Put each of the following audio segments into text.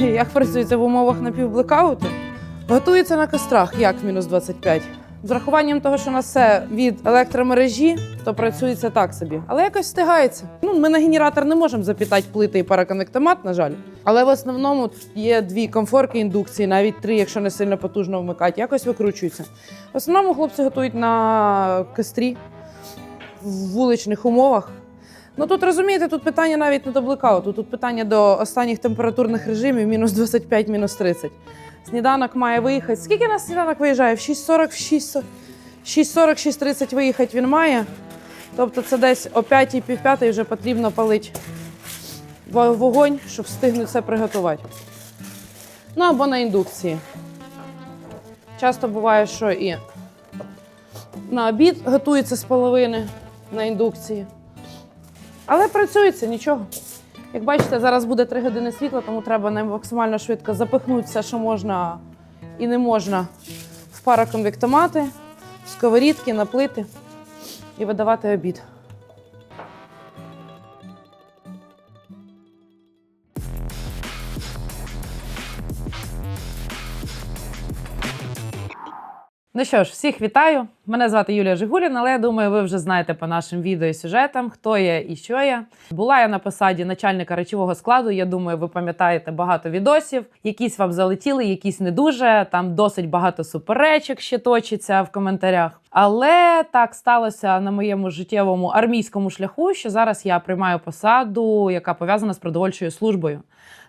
Як працюється в умовах напівблекауту? Готується на кострах, як в мінус 25. З рахуванням того, що у нас все від електромережі, то працюється так собі. Але якось встигається. Ну, ми на генератор не можемо запітати плити і параконектомат, на жаль. Але в основному є дві комфорки індукції, навіть три, якщо не сильно потужно вмикати, якось викручуються. В основному хлопці готують на кострі в вуличних умовах. Ну тут розумієте, тут питання навіть не до блекауту, тут питання до останніх температурних режимів мінус 25, мінус 30. Сніданок має виїхати. Скільки на сніданок виїжджає? В 6.40, в 6.40, 6.40, 6.30 виїхати він має. Тобто це десь о 5 пів 5 вже потрібно палити вогонь, щоб встигнути все приготувати. Ну або на індукції. Часто буває, що і на обід готується з половини на індукції. Але працюється нічого. Як бачите, зараз буде 3 години світла, тому треба максимально швидко запихнути все, що можна і не можна в пароконвектомати, в сковорідки, наплити і видавати обід. Ну що ж, всіх вітаю. Мене звати Юлія Жигуліна, але я думаю, ви вже знаєте по нашим відео і сюжетам, хто я і що я. Була я на посаді начальника речового складу. Я думаю, ви пам'ятаєте багато відосів. Якісь вам залетіли, якісь не дуже. Там досить багато суперечок ще точиться в коментарях. Але так сталося на моєму життєвому армійському шляху, що зараз я приймаю посаду, яка пов'язана з продовольчою службою.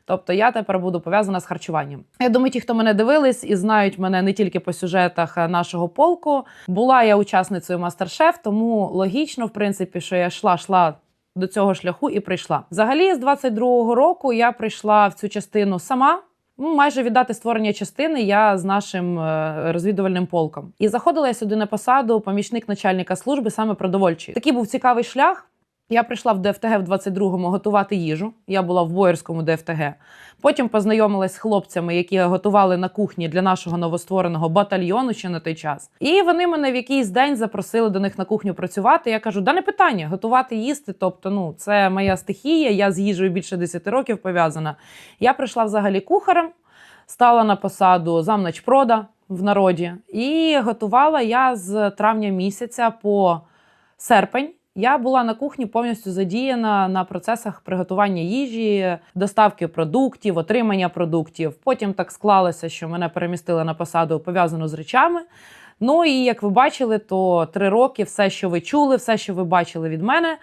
Тобто я тепер буду пов'язана з харчуванням. Я думаю, ті, хто мене дивились і знають мене не тільки по сюжетах е, нашого полку. Була я учасницею мастер-шеф, тому логічно, в принципі, що я йшла, йшла до цього шляху і прийшла. Взагалі, з 22-го року я прийшла в цю частину сама. Ну, майже віддати створення частини я з нашим е, розвідувальним полком. І заходила я сюди на посаду помічник начальника служби саме продовольчої. Такий був цікавий шлях. Я прийшла в ДФТГ в 22-му готувати їжу. Я була в Боярському ДФТГ. Потім познайомилась з хлопцями, які готували на кухні для нашого новоствореного батальйону ще на той час. І вони мене в якийсь день запросили до них на кухню працювати. Я кажу, да не питання, готувати їсти. Тобто, ну це моя стихія. Я з їжею більше 10 років пов'язана. Я прийшла взагалі кухарем, стала на посаду замначпрода в народі, і готувала я з травня місяця по серпень. Я була на кухні повністю задіяна на процесах приготування їжі, доставки продуктів, отримання продуктів. Потім так склалося, що мене перемістили на посаду пов'язану з речами. Ну і як ви бачили, то три роки все, що ви чули, все, що ви бачили від мене,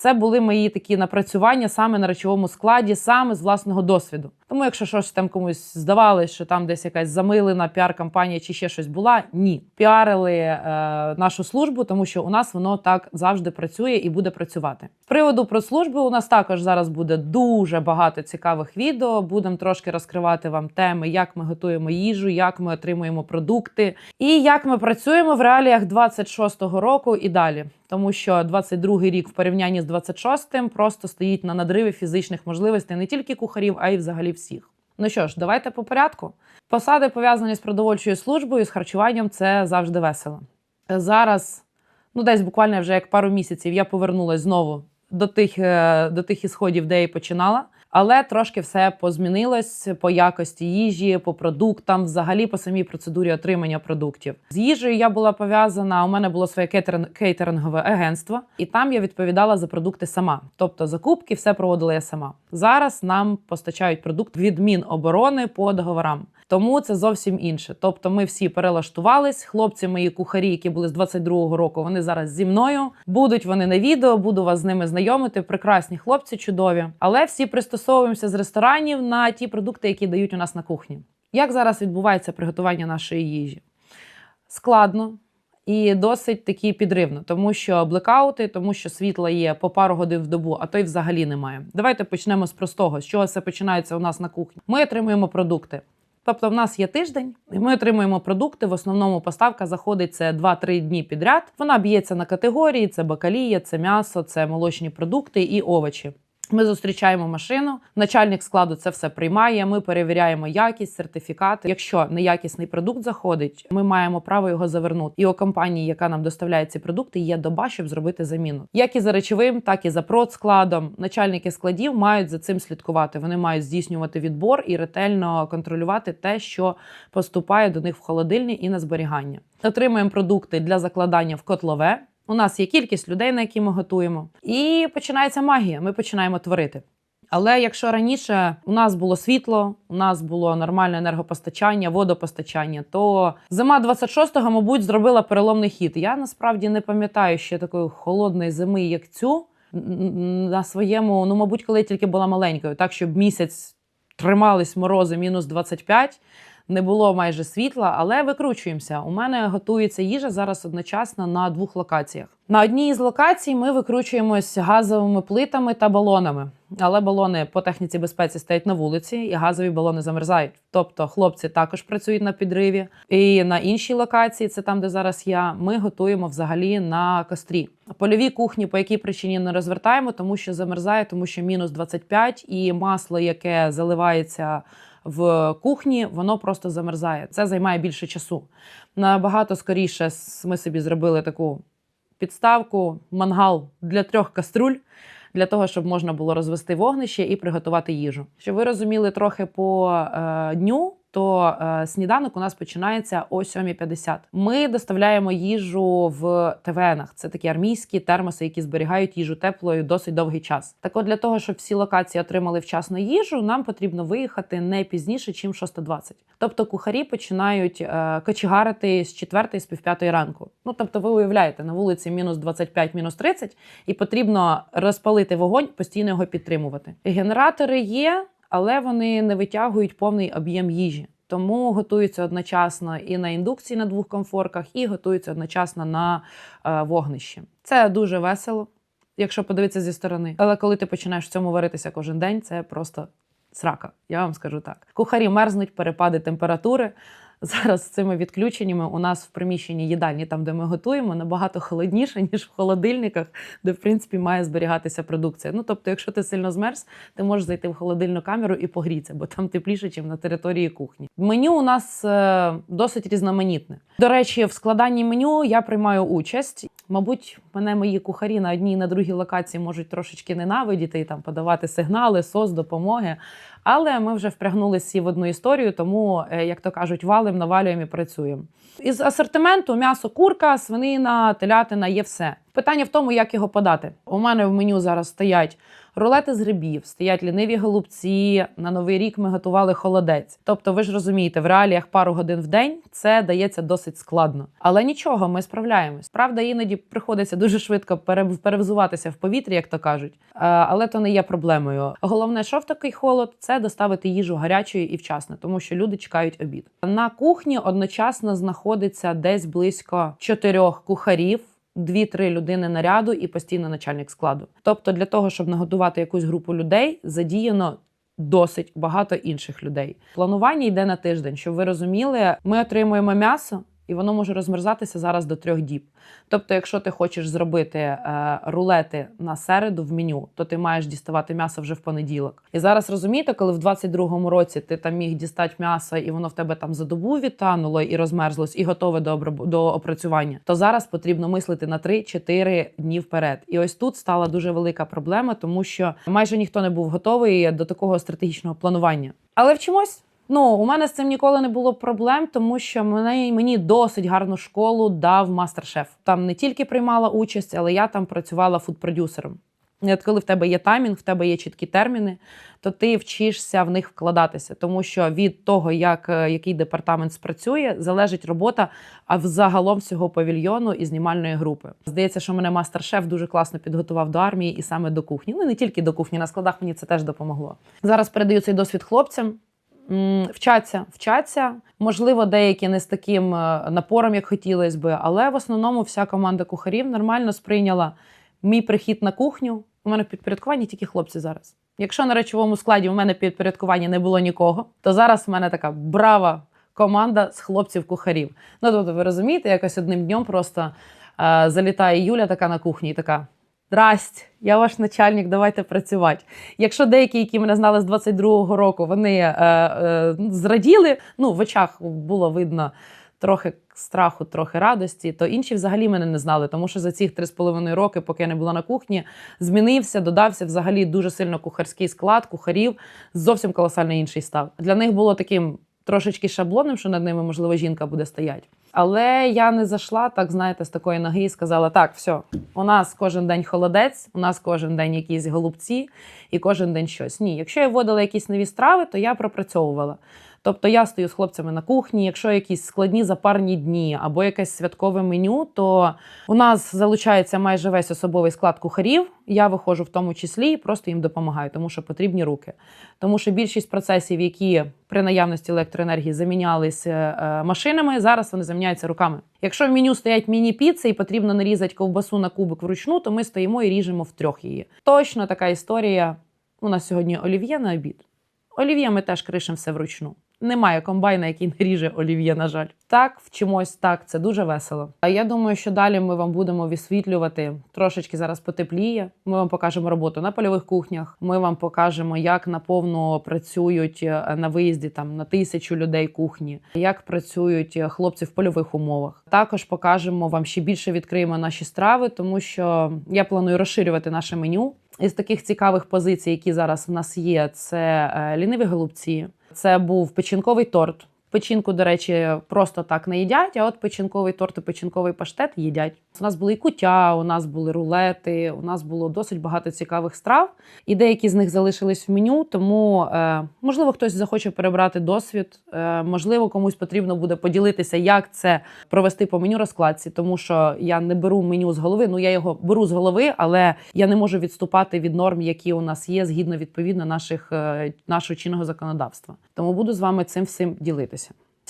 це були мої такі напрацювання саме на речовому складі, саме з власного досвіду. Тому, якщо щось там комусь здавалось, що там десь якась замилена піар-кампанія чи ще щось була, ні, піарили е, нашу службу, тому що у нас воно так завжди працює і буде працювати. З приводу про службу у нас також зараз буде дуже багато цікавих відео. Будемо трошки розкривати вам теми, як ми готуємо їжу, як ми отримуємо продукти і як ми працюємо в реаліях 26-го року і далі. Тому що 22-й рік в порівнянні з 26-м просто стоїть на надриві фізичних можливостей не тільки кухарів, а й взагалі всіх. Ну що ж, давайте по порядку. Посади пов'язані з продовольчою службою, з харчуванням це завжди весело. Зараз, ну десь буквально вже як пару місяців, я повернулася знову до тих, е, до тих ісходів, де я починала. Але трошки все позмінилось по якості їжі, по продуктам, взагалі по самій процедурі отримання продуктів. З їжею я була пов'язана. У мене було своє кейтерин- кейтерингове агентство, і там я відповідала за продукти сама. Тобто закупки все проводила я сама. Зараз нам постачають продукт від Міноборони по договорам. Тому це зовсім інше. Тобто, ми всі перелаштувались. Хлопці, мої кухарі, які були з 22-го року, вони зараз зі мною. Будуть вони на відео, буду вас з ними знайомити. Прекрасні хлопці, чудові. Але всі пристосовуємося з ресторанів на ті продукти, які дають у нас на кухні. Як зараз відбувається приготування нашої їжі? Складно. І досить таки підривно, тому що блекаути, тому що світла є по пару годин в добу, а то й взагалі немає. Давайте почнемо з простого. З чого все починається у нас на кухні? Ми отримуємо продукти. Тобто, в нас є тиждень, і ми отримуємо продукти. В основному поставка заходить це 2-3 дні підряд. Вона б'ється на категорії: це бакалія, це м'ясо, це молочні продукти і овочі. Ми зустрічаємо машину, начальник складу це все приймає. Ми перевіряємо якість, сертифікати. Якщо неякісний продукт заходить, ми маємо право його завернути. І у компанії, яка нам доставляє ці продукти, є доба, щоб зробити заміну. Як і за речовим, так і за продскладом. Начальники складів мають за цим слідкувати. Вони мають здійснювати відбор і ретельно контролювати те, що поступає до них в холодильні і на зберігання. Отримуємо продукти для закладання в котлове. У нас є кількість людей, на які ми готуємо, і починається магія. Ми починаємо творити. Але якщо раніше у нас було світло, у нас було нормальне енергопостачання, водопостачання, то зима 26-го, мабуть, зробила переломний хід. Я насправді не пам'ятаю ще такої холодної зими, як цю на своєму, ну мабуть, коли я тільки була маленькою, так щоб місяць тримались морози мінус 25, не було майже світла, але викручуємося. У мене готується їжа зараз одночасно на двох локаціях. На одній із локацій ми викручуємось газовими плитами та балонами. Але балони по техніці безпеці стоять на вулиці, і газові балони замерзають. Тобто хлопці також працюють на підриві. І на іншій локації, це там, де зараз я, ми готуємо взагалі на кострі. Польові кухні по якій причині не розвертаємо, тому що замерзає, тому що мінус 25 і масло, яке заливається в кухні, воно просто замерзає. Це займає більше часу. Набагато скоріше ми собі зробили таку підставку, мангал для трьох каструль. Для того щоб можна було розвести вогнище і приготувати їжу. Щоб ви розуміли трохи по е, дню, то е, сніданок у нас починається о 7.50. Ми доставляємо їжу в ТВНах. Це такі армійські термоси, які зберігають їжу теплою досить довгий час. Так от для того, щоб всі локації отримали вчасно їжу, нам потрібно виїхати не пізніше, ніж 6.20. Тобто кухарі починають е, кочегарити з 4 з пів 5 ранку. Ну тобто, ви уявляєте, на вулиці мінус 25, мінус 30, і потрібно розпалити вогонь, постійно його підтримувати. Генератори є, але вони не витягують повний об'єм їжі. Тому готуються одночасно і на індукції на двох комфорках, і готуються одночасно на е, вогнищі. Це дуже весело, якщо подивитися зі сторони. Але коли ти починаєш в цьому варитися кожен день, це просто срака. Я вам скажу так. Кухарі мерзнуть, перепади температури. Зараз з цими відключеннями у нас в приміщенні їдальні, там де ми готуємо, набагато холодніше, ніж в холодильниках, де в принципі має зберігатися продукція. Ну тобто, якщо ти сильно змерз, ти можеш зайти в холодильну камеру і погрітися, бо там тепліше, ніж на території кухні. Меню у нас е, досить різноманітне. До речі, в складанні меню я приймаю участь. Мабуть, мене мої кухарі на одній і на другій локації можуть трошечки ненавидіти і там подавати сигнали, сос, допомоги. Але ми вже впрягнулися в одну історію, тому, е, як то кажуть, валим, навалюємо і працюємо. Із асортименту м'ясо, курка, свинина, телятина є все. Питання в тому, як його подати. У мене в меню зараз стоять рулети з грибів, стоять ліниві голубці. На новий рік ми готували холодець. Тобто, ви ж розумієте, в реаліях пару годин в день це дається досить складно. Але нічого, ми справляємось. Правда, іноді приходиться дуже швидко пере- перевзуватися в повітрі, як то кажуть. Е, Але то не є проблемою. Головне, що в такий холод, це доставити їжу гарячою і вчасно, тому що люди чекають обід. На кухні одночасно знаходиться десь близько чотирьох кухарів. Дві-три людини наряду і постійно начальник складу. Тобто, для того, щоб нагодувати якусь групу людей, задіяно досить багато інших людей. Планування йде на тиждень, щоб ви розуміли, ми отримуємо м'ясо. І воно може розмерзатися зараз до трьох діб. Тобто, якщо ти хочеш зробити е, рулети на середу в меню, то ти маєш діставати м'ясо вже в понеділок. І зараз розумієте, коли в 22-му році ти там міг дістати м'ясо, і воно в тебе там за добу відтануло і розмерзлось, і готове до, до опрацювання, то зараз потрібно мислити на 3-4 дні вперед. І ось тут стала дуже велика проблема, тому що майже ніхто не був готовий до такого стратегічного планування. Але вчимось. Ну, у мене з цим ніколи не було проблем, тому що мене мені досить гарну школу дав мастер-шеф. Там не тільки приймала участь, але я там працювала фуд-продюсером. От коли в тебе є таймінг, в тебе є чіткі терміни, то ти вчишся в них вкладатися, тому що від того, як е, який департамент спрацює, залежить робота, а взагалом всього павільйону і знімальної групи. Здається, що мене мастер-шеф дуже класно підготував до армії і саме до кухні. Ну не тільки до кухні, на складах мені це теж допомогло. Зараз передаю цей досвід хлопцям. Вчаться, вчаться. Можливо, деякі не з таким е, напором, як хотілося би, але в основному вся команда кухарів нормально сприйняла мій прихід на кухню. У мене в підпорядкуванні тільки хлопці зараз. Якщо на речовому складі у мене в підпорядкуванні не було нікого, то зараз в мене така брава команда з хлопців-кухарів. Ну тобто, ви розумієте, якось одним днем просто е, залітає Юля така на кухні і така: Здрасть, я ваш начальник, давайте працювати. Якщо деякі, які мене знали з 22-го року, вони е, е, зраділи, ну в очах було видно трохи страху, трохи радості, то інші взагалі мене не знали, тому що за ці 3,5 роки, поки я не була на кухні, змінився, додався взагалі дуже сильно кухарський склад, кухарів зовсім колосально інший став. Для них було таким трошечки шаблоном, що над ними, можливо, жінка буде стояти. Але я не зайшла, так знаєте, з такої ноги і сказала: так, все, у нас кожен день холодець, у нас кожен день якісь голубці і кожен день щось. Ні, якщо я вводила якісь нові страви, то я пропрацьовувала. Тобто я стою з хлопцями на кухні. Якщо якісь складні запарні дні або якесь святкове меню, то у нас залучається майже весь особовий склад кухарів. Я виходжу в тому числі і просто їм допомагаю, тому що потрібні руки. Тому що більшість процесів, які при наявності електроенергії замінялися е, машинами, зараз вони заміняються руками. Якщо в меню стоять міні-піци і потрібно нарізати ковбасу на кубик вручну, то ми стоїмо і ріжемо втрьох її. Точно така історія. У нас сьогодні олів'є на обід. Олів'є ми теж кришимо все вручну. Немає комбайна, який не ріже олів'є, на жаль. Так, вчимось, так, це дуже весело. А я думаю, що далі ми вам будемо висвітлювати трошечки зараз потепліє. Ми вам покажемо роботу на польових кухнях. Ми вам покажемо, як наповно працюють е, на виїзді там на тисячу людей кухні, як працюють е, хлопці в польових умовах. Також покажемо вам ще більше відкриємо наші страви, тому що я планую розширювати наше меню. Із таких цікавих позицій, які зараз в нас є, це е, ліниві голубці. Це був печінковий торт. Печінку, до речі, просто так не їдять, а от печінковий торт і печінковий паштет їдять. У нас були і куття, у нас були рулети, у нас було досить багато цікавих страв, і деякі з них залишились в меню. Тому, е, можливо, хтось захоче перебрати досвід. Е, можливо, комусь потрібно буде поділитися, як це провести по меню розкладці, тому що я не беру меню з голови. Ну я його беру з голови, але я не можу відступати від норм, які у нас є, згідно відповідно наших е, нашого чинного законодавства. Тому буду з вами цим всім ділитися.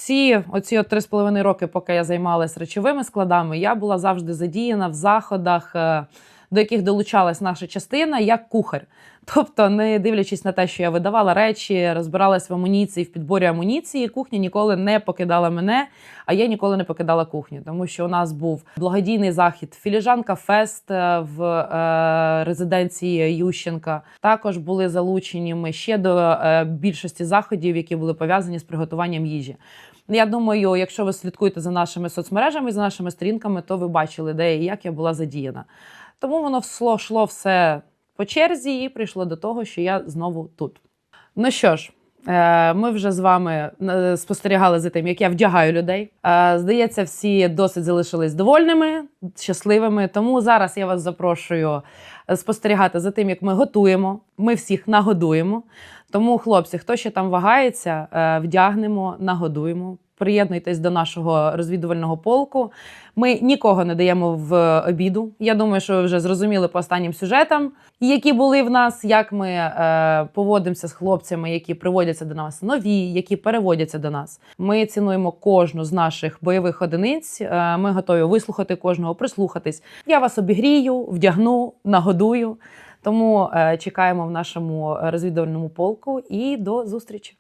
Всі оці три з половиною роки, поки я займалася речовими складами, я була завжди задіяна в заходах, е, до яких долучалась наша частина як кухар. Тобто, не дивлячись на те, що я видавала речі, розбиралась в амуніції, в підборі амуніції, кухня ніколи не покидала мене, а я ніколи не покидала кухню, тому що у нас був благодійний захід, філіжанка фест е, в е, резиденції Ющенка. Також були залучені ми ще до е, більшості заходів, які були пов'язані з приготуванням їжі. Я думаю, якщо ви слідкуєте за нашими соцмережами, за нашими сторінками, то ви бачили, де і як я була задіяна. Тому воно йшло все по черзі і прийшло до того, що я знову тут. Ну що ж, е, ми вже з вами е, спостерігали за тим, як я вдягаю людей. Е, Здається, всі досить залишились довольними, щасливими. Тому зараз я вас запрошую спостерігати за тим, як ми готуємо. Ми всіх нагодуємо. Тому, хлопці, хто ще там вагається, е, вдягнемо, нагодуємо. Приєднуйтесь до нашого розвідувального полку. Ми нікого не даємо в обіду. Я думаю, що ви вже зрозуміли по останнім сюжетам, які були в нас, як ми е, поводимося з хлопцями, які приводяться до нас, нові, які переводяться до нас. Ми цінуємо кожну з наших бойових одиниць. Е, ми готові вислухати кожного, прислухатись. Я вас обігрію, вдягну, нагодую. Тому е, чекаємо в нашому розвідувальному полку і до зустрічі.